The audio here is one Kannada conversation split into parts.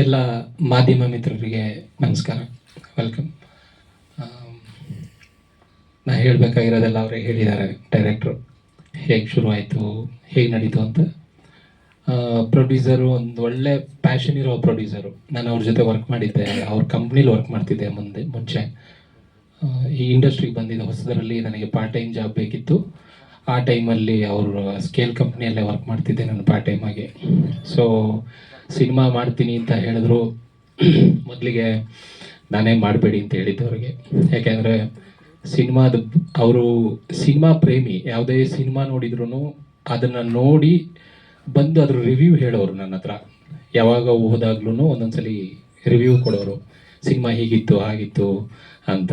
ಎಲ್ಲ ಮಾಧ್ಯಮ ಮಿತ್ರರಿಗೆ ನಮಸ್ಕಾರ. ವೆಲ್ಕಮ್ ನಾ ಹೇಳಬೇಕಾಗಿರೋದೆಲ್ಲ ಅವರೇ ಹೇಳಿದ್ದಾರೆ ಡೈರೆಕ್ಟ್ರು ಹೇಗೆ ಶುರುವಾಯಿತು, ಹೇಗೆ ನಡೀತು ಅಂತ. ಪ್ರೊಡ್ಯೂಸರು ಒಂದು ಒಳ್ಳೆ ಪ್ಯಾಷನ್ ಇರೋ ಪ್ರೊಡ್ಯೂಸರು ನಾನು ಅವ್ರ ಜೊತೆ ವರ್ಕ್ ಮಾಡಿದ್ದೆ, ಅವ್ರ ಕಂಪ್ನಿಲಿ ವರ್ಕ್ ಮಾಡ್ತಿದ್ದೆ ಮುಂದೆ, ಮುಂಚೆ. ಈ ಇಂಡಸ್ಟ್ರಿಗೆ ಬಂದಿದ್ದ ಹೊಸದರಲ್ಲಿ ನನಗೆ ಪಾರ್ಟ್ ಟೈಮ್ ಜಾಬ್ ಬೇಕಿತ್ತು. ಆ ಟೈಮಲ್ಲಿ ಅವರು ಸ್ಕೇಲ್ ಕಂಪ್ನಿಯಲ್ಲೇ ವರ್ಕ್ ಮಾಡ್ತಿದ್ದೆ ನಾನು ಪಾರ್ಟ್ ಟೈಮ್ ಆಗಿ. ಸೊ ಸಿನಿಮಾ ಮಾಡ್ತೀನಿ ಅಂತ ಹೇಳಿದ್ರು. ಮೊದಲಿಗೆ ನಾನೇ ಮಾಡಬೇಡಿ ಅಂತ ಹೇಳಿದ್ದು ಅವ್ರಿಗೆ. ಯಾಕೆಂದರೆ ಸಿನಿಮಾದ ಅವರು ಸಿನಿಮಾ ಪ್ರೇಮಿ, ಯಾವುದೇ ಸಿನಿಮಾ ನೋಡಿದ್ರು ಅದನ್ನು ನೋಡಿ ಬಂದು ಅದ್ರ ರಿವ್ಯೂ ಹೇಳೋರು ನನ್ನ ಹತ್ರ. ಯಾವಾಗ ಹೋದಾಗ್ಲೂ ಒಂದೊಂದ್ಸಲಿ ರಿವ್ಯೂ ಕೊಡೋರು. ಸಿನಿಮಾ ಹೀಗಿತ್ತು, ಹಾಗಿತ್ತು ಅಂತ.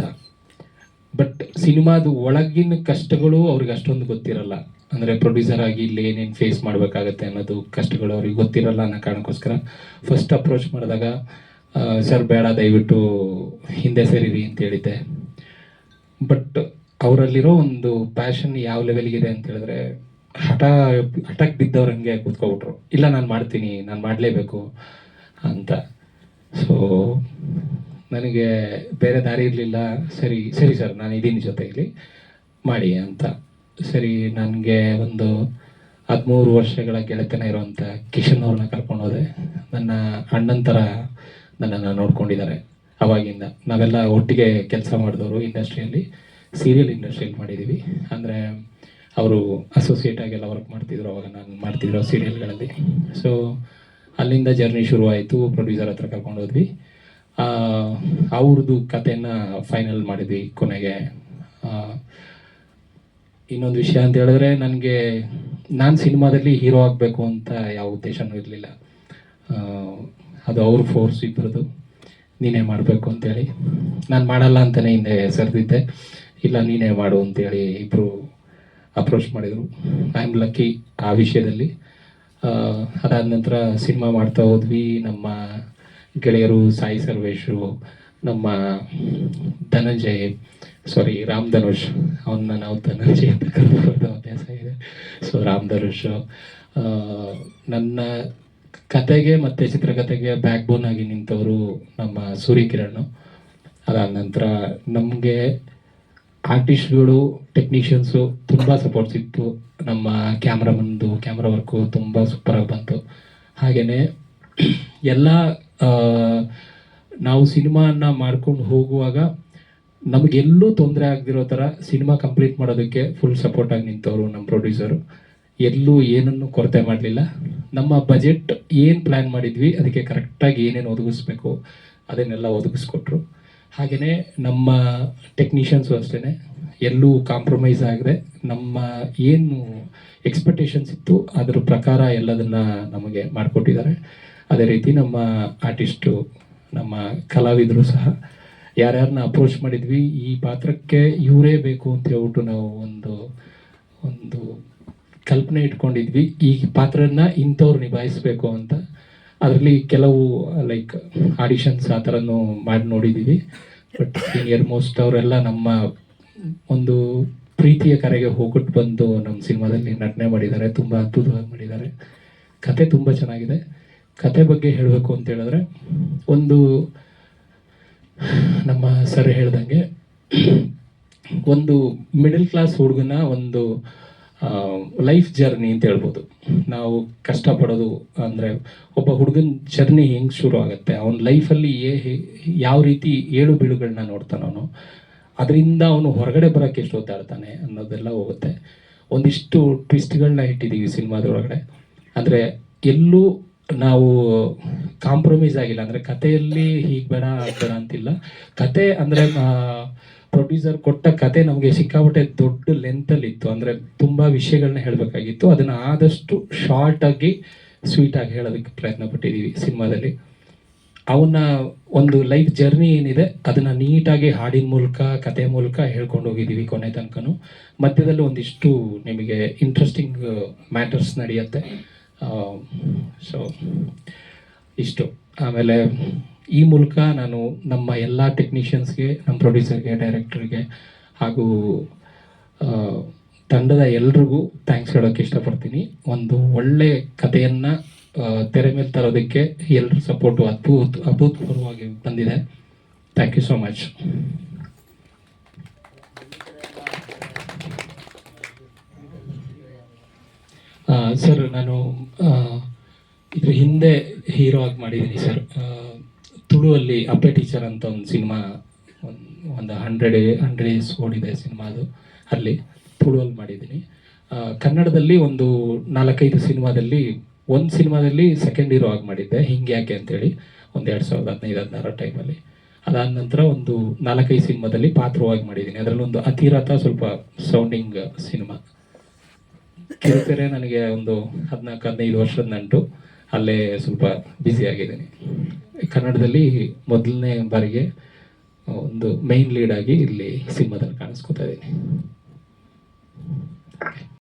ಬಟ್ ಸಿನಿಮಾದ ಒಳಗಿನ ಕಷ್ಟಗಳು ಅವ್ರಿಗೆ ಅಷ್ಟೊಂದು ಗೊತ್ತಿರಲ್ಲ. ಅಂದರೆ ಪ್ರೊಡ್ಯೂಸರ್ ಆಗಿ ಇಲ್ಲಿ ಏನೇನು ಫೇಸ್ ಮಾಡಬೇಕಾಗತ್ತೆ ಅನ್ನೋದು ಕಷ್ಟಗಳು ಅವ್ರಿಗೆ ಗೊತ್ತಿರಲ್ಲ ಅನ್ನೋ ಕಾರಣಕ್ಕೋಸ್ಕರ ಫಸ್ಟ್ ಅಪ್ರೋಚ್ ಮಾಡಿದಾಗ ಸರ್, ಬೇಡ, ದಯವಿಟ್ಟು ಹಿಂದೆ ಸೇರಿರಿ ಅಂತ ಹೇಳಿದ್ದೆ. ಬಟ್ ಅವರಲ್ಲಿರೋ ಒಂದು ಪ್ಯಾಷನ್ ಯಾವ ಲೆವೆಲ್ಗಿದೆ ಅಂತ ಹೇಳಿದ್ರೆ, ಹಠ ಹಠಕ್ಕೆ ಬಿದ್ದವ್ರಂಗೆ ಕೂತ್ಕೊಬಿಟ್ರು. ಇಲ್ಲ, ನಾನು ಮಾಡ್ತೀನಿ, ನಾನು ಮಾಡಲೇಬೇಕು ಅಂತ. ಸೊ ನನಗೆ ಬೇರೆ ದಾರಿ ಇರಲಿಲ್ಲ. ಸರಿ ಸರಿ ಸರ್, ನಾನು ಇದ್ದೀನಿ ಜೊತೆಯಲ್ಲಿ. ಮಾಡಿ ಅಂತ. ಸರಿ, ನನಗೆ ಒಂದು ಹದಿಮೂರು ವರ್ಷಗಳ ಗೆಳೆತನ ಇರುವಂಥ ಕಿಶನ್ ಅವ್ರನ್ನ ಕರ್ಕೊಂಡು ಹೋದೆ ನನ್ನ ಅಣ್ಣನ ಥರ ನನ್ನನ್ನು ನೋಡ್ಕೊಂಡಿದ್ದಾರೆ ಅವಾಗಿಂದ. ನಾವೆಲ್ಲ ಒಟ್ಟಿಗೆ ಕೆಲಸ ಮಾಡಿದವರು ಇಂಡಸ್ಟ್ರಿಯಲ್ಲಿ, ಸೀರಿಯಲ್ ಇಂಡಸ್ಟ್ರಿಯಲ್ಲಿ ಮಾಡಿದ್ದೀವಿ ಅಂದರೆ ಅವರು ಅಸೋಸಿಯೇಟ್ ಆಗೆಲ್ಲ ವರ್ಕ್ ಮಾಡ್ತಿದ್ರು, ಅವಾಗ ನಾನು ಮಾಡ್ತಿದ್ರು ಸೀರಿಯಲ್ಗಳಲ್ಲಿ. ಸೊ ಅಲ್ಲಿಂದ ಜರ್ನಿ ಶುರುವಾಯಿತು. ಪ್ರೊಡ್ಯೂಸರ್ ಹತ್ರ ಕರ್ಕೊಂಡು ಹೋದ್ವಿ ಅವ್ರದ್ದು ಕತೆಯನ್ನು ಫೈನಲ್ ಮಾಡಿದ್ವಿ ಕೊನೆಗೆ. ಇನ್ನೊಂದು ವಿಷಯ ಅಂತ ಹೇಳಿದ್ರೆ ನನಗೆ ನಾನು ಸಿನಿಮಾದಲ್ಲಿ ಹೀರೋ ಆಗಬೇಕು ಅಂತ ಯಾವ ಉದ್ದೇಶನೂ ಇರಲಿಲ್ಲ. ಅದು ಅವ್ರ ಫೋರ್ಸ್ ಇಬ್ಬರದು ನೀನೇ ಮಾಡಬೇಕು ಅಂತೇಳಿ. ನಾನು ಮಾಡಲ್ಲ ಅಂತಲೇ ಹಿಂದೆ ಸರಿದಿದ್ದೆ. ಇಲ್ಲ, ನೀನೇ ಮಾಡು ಅಂತೇಳಿ ಇಬ್ಬರು ಅಪ್ರೋಚ್ ಮಾಡಿದರು. ಐ ಆಮ್ ಲಕ್ಕಿ ಆ ವಿಷಯದಲ್ಲಿ. ಅದಾದ ನಂತರ ಸಿನಿಮಾ ಮಾಡ್ತಾ ಹೋದ್ವಿ ನಮ್ಮ ಗೆಳೆಯರು, ಸಾಯಿ ಸರ್ವೇಶು ನಮ್ಮ ಧನಂಜಯ್ ಸಾರಿ ರಾಮ್ ಧನುಷ್ ಅವನ್ನ ನಾವು ಧನಂಜಯ್ ಅಂತ ಕರ್ಕೊಂಡು ಅಭ್ಯಾಸ ಇದೆ. ಸೊ ರಾಮ್ ಧನುಷ್ ನನ್ನ ಕತೆಗೆ ಮತ್ತು ಚಿತ್ರಕಥೆಗೆ ಬ್ಯಾಕ್ ಬೋನ್ ಆಗಿ ನಿಂತವರು ನಮ್ಮ ಸೂರ್ಯಕಿರಣ್. ಅದಾದ ನಂತರ ನಮಗೆ ಆರ್ಟಿಸ್ಟ್ಗಳು ಟೆಕ್ನಿಷಿಯನ್ಸು ತುಂಬ ಸಪೋರ್ಟ್ ಸಿಕ್ತು. ನಮ್ಮ ಕ್ಯಾಮ್ರಾಮನ್ದು ಕ್ಯಾಮ್ರಾ ವರ್ಕು ತುಂಬ ಸೂಪರಾಗಿ ಬಂತು. ಹಾಗೆಯೇ ಎಲ್ಲ ನಾವು ಸಿನಿಮಾನ ಮಾಡ್ಕೊಂಡು ಹೋಗುವಾಗ ನಮಗೆಲ್ಲೂ ತೊಂದರೆ ಆಗದಿರೋ ಥರ ಸಿನಿಮಾ ಕಂಪ್ಲೀಟ್ ಮಾಡೋದಕ್ಕೆ ಫುಲ್ ಸಪೋರ್ಟಾಗಿ ನಿಂತವರು ನಮ್ಮ ಪ್ರೊಡ್ಯೂಸರು ಎಲ್ಲೂ ಏನನ್ನು ಕೊರತೆ ಮಾಡಲಿಲ್ಲ. ನಮ್ಮ ಬಜೆಟ್ ಏನು ಪ್ಲ್ಯಾನ್ ಮಾಡಿದ್ವಿ, ಅದಕ್ಕೆ ಕರೆಕ್ಟಾಗಿ ಏನೇನು ಒದಗಿಸ್ಬೇಕು, ಅದನ್ನೆಲ್ಲ ಒದಗಿಸ್ಕೊಟ್ರು. ಹಾಗೆಯೇ ನಮ್ಮ ಟೆಕ್ನಿಷಿಯನ್ಸು ಅಷ್ಟೇ ಎಲ್ಲೂ ಕಾಂಪ್ರಮೈಸ್ ಆಗದೆ ನಮ್ಮ ಏನು ಎಕ್ಸ್ಪೆಕ್ಟೇಷನ್ಸ್ ಇತ್ತು, ಅದ್ರ ಪ್ರಕಾರ ಎಲ್ಲದನ್ನ ನಮಗೆ ಮಾಡಿಕೊಟ್ಟಿದ್ದಾರೆ. ಅದೇ ರೀತಿ ನಮ್ಮ ಆರ್ಟಿಸ್ಟು ನಮ್ಮ ಕಲಾವಿದರು ಸಹ ಯಾರ್ಯಾರನ್ನ ಅಪ್ರೋಚ್ ಮಾಡಿದ್ವಿ, ಈ ಪಾತ್ರಕ್ಕೆ ಇವರೇ ಬೇಕು ಅಂತ ಹೇಳ್ಬಿಟ್ಟು ನಾವು ಒಂದು ಒಂದು ಕಲ್ಪನೆ ಇಟ್ಕೊಂಡಿದ್ವಿ. ಈ ಪಾತ್ರನ ಇಂಥವ್ರು ನಿಭಾಯಿಸ್ಬೇಕು ಅಂತ. ಅದರಲ್ಲಿ ಕೆಲವು ಲೈಕ್ ಆಡಿಷನ್ಸ್ ಆ ಥರನೂ ಮಾಡಿ ನೋಡಿದ್ದೀವಿ ಬಟ್ ಸೀನಿಯರ್ ಮೋಸ್ಟ್ ಅವರೆಲ್ಲ ನಮ್ಮ ಒಂದು ಪ್ರೀತಿಯ ಕರೆಗೆ ಹೋಗ್ಬಿಟ್ಟು ಬಂದು ನಮ್ಮ ಸಿನಿಮಾದಲ್ಲಿ ನಟನೆ ಮಾಡಿದ್ದಾರೆ, ತುಂಬ ಅದ್ಭುತವಾಗಿ ಮಾಡಿದ್ದಾರೆ. ಕತೆ ತುಂಬ ಚೆನ್ನಾಗಿದೆ. ಕತೆ ಬಗ್ಗೆ ಹೇಳಬೇಕು ಅಂತ ಹೇಳಿದ್ರೆ, ಒಂದು ನಮ್ಮ ಸರ್ ಹೇಳ್ದಂಗೆ, ಒಂದು ಮಿಡಲ್ ಕ್ಲಾಸ್ ಹುಡುಗನ ಒಂದು ಲೈಫ್ ಜರ್ನಿ ಅಂತ ಹೇಳ್ಬೋದು. ನಾವು ಕಷ್ಟಪಡೋದು ಅಂದರೆ ಒಬ್ಬ ಹುಡುಗನ ಜರ್ನಿ ಹೆಂಗೆ ಶುರು ಆಗುತ್ತೆ, ಅವನ ಲೈಫಲ್ಲಿ ಏ ಯಾವ ರೀತಿ ಏಳು ಬೀಳುಗಳನ್ನ ನೋಡ್ತಾನೆ ಅವನು, ಅದರಿಂದ ಅವನು ಹೊರಗಡೆ ಬರೋಕ್ಕೆ ಎಷ್ಟು ಓದಾಡ್ತಾನೆ ಅನ್ನೋದೆಲ್ಲ ಹೋಗುತ್ತೆ. ಒಂದಿಷ್ಟು ಟ್ವಿಸ್ಟ್ಗಳನ್ನ ಇಟ್ಟಿದ್ದೀವಿ ಸಿನಿಮಾದೊಳಗಡೆ. ಅಂದರೆ ಎಲ್ಲೂ ನಾವು ಕಾಂಪ್ರಮೈಸ್ ಆಗಿಲ್ಲ. ಅಂದರೆ ಕಥೆಯಲ್ಲಿ ಹೀಗೆ ಬೇಡ ಬೇಡ ಅಂತಿಲ್ಲ. ಕತೆ ಅಂದರೆ ಪ್ರೊಡ್ಯೂಸರ್ ಕೊಟ್ಟ ಕತೆ ನಮಗೆ ಸಿಕ್ಕಾಪಟ್ಟೆ ದೊಡ್ಡ ಲೆಂತಲ್ಲಿ ಇತ್ತು. ಅಂದರೆ ತುಂಬ ವಿಷಯಗಳನ್ನ ಹೇಳಬೇಕಾಗಿತ್ತು. ಅದನ್ನು ಆದಷ್ಟು ಶಾರ್ಟಾಗಿ ಸ್ವೀಟಾಗಿ ಹೇಳೋದಕ್ಕೆ ಪ್ರಯತ್ನ ಪಟ್ಟಿದ್ದೀವಿ ಸಿನಿಮಾದಲ್ಲಿ. ಅವನ ಒಂದು ಲೈಫ್ ಜರ್ನಿ ಏನಿದೆ, ಅದನ್ನ ನೀಟಾಗಿ ಹಾಡಿನ ಮೂಲಕ ಕತೆ ಮೂಲಕ ಹೇಳ್ಕೊಂಡು ಹೋಗಿದ್ದೀವಿ ಕೊನೆ ತನಕನು. ಮಧ್ಯದಲ್ಲಿ ಒಂದಿಷ್ಟು ನಿಮಗೆ ಇಂಟ್ರೆಸ್ಟಿಂಗ್ ಮ್ಯಾಟರ್ಸ್ ನಡೆಯುತ್ತೆ. ಸೊ ಇಷ್ಟು. ಆಮೇಲೆ, ಈ ಮೂಲಕ ನಾನು ನಮ್ಮ ಎಲ್ಲ ಟೆಕ್ನಿಷಿಯನ್ಸ್ಗೆ ನಮ್ಮ ಪ್ರೊಡ್ಯೂಸರ್ಗೆ ಡೈರೆಕ್ಟರ್ಗೆ ಹಾಗೂ ತಂಡದ ಎಲ್ರಿಗೂ ಥ್ಯಾಂಕ್ಸ್ ಹೇಳೋಕ್ಕೆ ಇಷ್ಟಪಡ್ತೀನಿ. ಒಂದು ಒಳ್ಳೆ ಕಥೆಯನ್ನು ತೆರೆ ಮೇಲೆ ತರೋದಕ್ಕೆ ಎಲ್ಲರ ಸಪೋರ್ಟು ಅದ್ಭುತ, ಅಭೂತಪೂರ್ವವಾಗಿ ಬಂದಿದೆ. Thank you so much sir ನಾನು ಇದ್ರ ಹಿಂದೆ ಹೀರೋ ಆಗಿ ಮಾಡಿದ್ದೀನಿ ಸರ್. ತುಳುವಲ್ಲಿ ಅಪ್ಪೆ ಟೀಚರ್ ಅಂತ ಒಂದು ಸಿನಿಮಾ, ಒಂದು ಹಂಡ್ರೆಡ್ ಹಂಡ್ರೆಡ್ ಡೇಸ್ ಓಡಿದೆ ಸಿನಿಮಾ ಅದು ಅಲ್ಲಿ ತುಳುವಲ್ಲಿ ಮಾಡಿದ್ದೀನಿ. ಕನ್ನಡದಲ್ಲಿ ಒಂದು ನಾಲ್ಕೈದು ಸಿನಿಮಾದಲ್ಲಿ, ಒಂದು ಸಿನಿಮಾದಲ್ಲಿ ಸೆಕೆಂಡ್ ಹೀರೋ ಆಗಿ ಮಾಡಿದ್ದೆ ಹಿಂಗೆ ಯಾಕೆ ಅಂತೇಳಿ, ಒಂದು ಎರಡು ಸಾವಿರದ ಹದಿನೈದು, ಹದಿನಾರು ಟೈಮಲ್ಲಿ ಅದಾದ ನಂತರ ಒಂದು ನಾಲ್ಕೈದು ಸಿನಿಮಾದಲ್ಲಿ ಪಾತ್ರವಾಗಿ ಮಾಡಿದ್ದೀನಿ. ಅದರಲ್ಲಿ ಒಂದು ಅತಿರಥ ಸ್ವಲ್ಪ ಸೌಂಡಿಂಗ್ ಸಿನಿಮಾ. ಕಿರುತೆರೆ ನನಗೆ ಒಂದು ಹದಿನಾಲ್ಕು, ಹದಿನೈದು ವರ್ಷದ ನಂಟು ಅಲ್ಲೇ ಸ್ವಲ್ಪ ಬ್ಯುಸಿ ಆಗಿದ್ದೀನಿ. ಕನ್ನಡದಲ್ಲಿ ಮೊದಲನೇ ಬಾರಿಗೆ ಒಂದು ಮೈನ್ ಆಗಿ ಇಲ್ಲಿ ಸಿನಿಮಾದಲ್ಲಿ ಕಾಣಿಸ್ಕೊತಾ ಇದ್ದೀನಿ.